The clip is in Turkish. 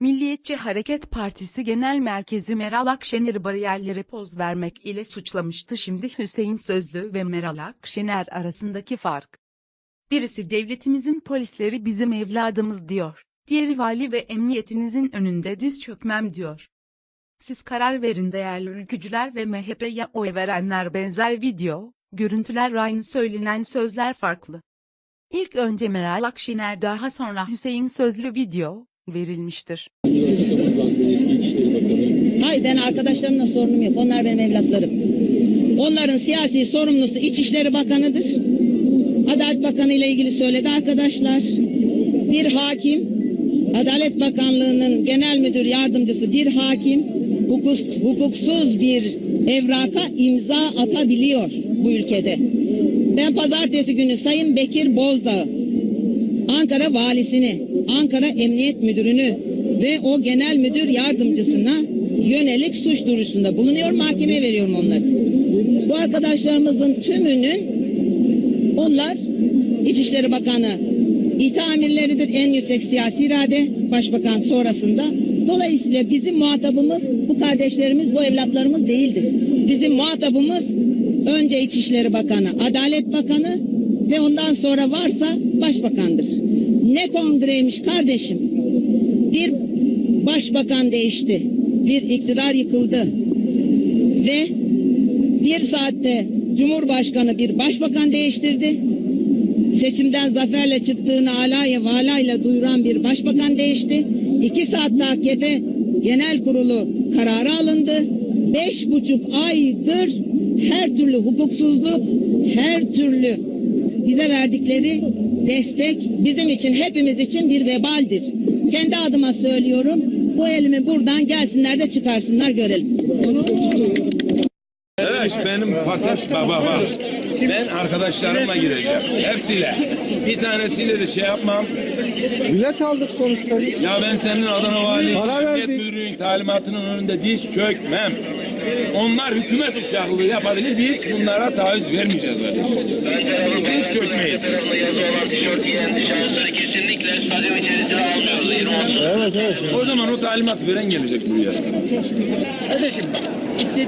Milliyetçi Hareket Partisi Genel Merkezi Meral Akşener'i bariyerlere poz vermek ile suçlamıştı. Şimdi Hüseyin Sözlü ve Meral Akşener arasındaki fark. Birisi devletimizin polisleri bizim evladımız diyor. Diğeri vali ve emniyetinizin önünde diz çökmem diyor. Siz karar verin değerli ülkücüler ve MHP'ye oy verenler benzer video, görüntüler aynı söylenen sözler farklı. İlk önce Meral Akşener daha sonra Hüseyin Sözlü video, verilmiştir. Hayır ben arkadaşlarımla sorunum yok. Onlar benim evlatlarım. Onların siyasi sorumlusu İçişleri Bakanı'dır. Adalet Bakanı ile ilgili söyledi arkadaşlar. Bir hakim, Adalet Bakanlığı'nın genel müdür yardımcısı bir hakim hukuk, hukuksuz bir evraka imza atabiliyor bu ülkede. Ben pazartesi günü Sayın Bekir Bozdağ, Ankara valisini, Ankara Emniyet Müdürünü ve o genel müdür yardımcısına yönelik suç duyurusunda bulunuyor. Mahkemeye veriyorum onları. Bu arkadaşlarımızın tümünün onlar İçişleri Bakanı İTA amirleridir en yüksek siyasi irade başbakan sonrasında. Dolayısıyla bizim muhatabımız bu kardeşlerimiz, bu evlatlarımız değildir. Bizim muhatabımız önce İçişleri Bakanı, Adalet Bakanı ve ondan sonra varsa başbakandır. Ne kongreymiş kardeşim? Bir başbakan değişti. Bir iktidar yıkıldı. Ve bir saatte Cumhurbaşkanı bir başbakan değiştirdi. Seçimden zaferle çıktığını alaya valayla duyuran bir başbakan değişti. İki saatte AKP genel kurulu kararı alındı. Beş buçuk aydır her türlü hukuksuzluk, her türlü bize verdikleri destek bizim için hepimiz için bir vebaldir. Kendi adıma söylüyorum. Bu elimi buradan gelsinler de çıkarsınlar görelim. Arkadaş benim paket baba bak. Ben arkadaşlarımla gireceğim. Hepsiyle. Bir tanesiyle de şey yapmam. Bilet aldık sonuçta. Ya ben senin Adana Vali Para Emniyet verdik. Müdürlüğü'nün talimatının önünde diz çökmem. Onlar hükümet uşaklığı yapabilir. Biz bunlara taviz vermeyeceğiz kardeşim. Diz çökmeyiz biz. Şahısları kesinlikle stadyum içerisine almıyoruz. 20 Evet evet. O zaman o talimat veren gelecek buraya. Kardeşim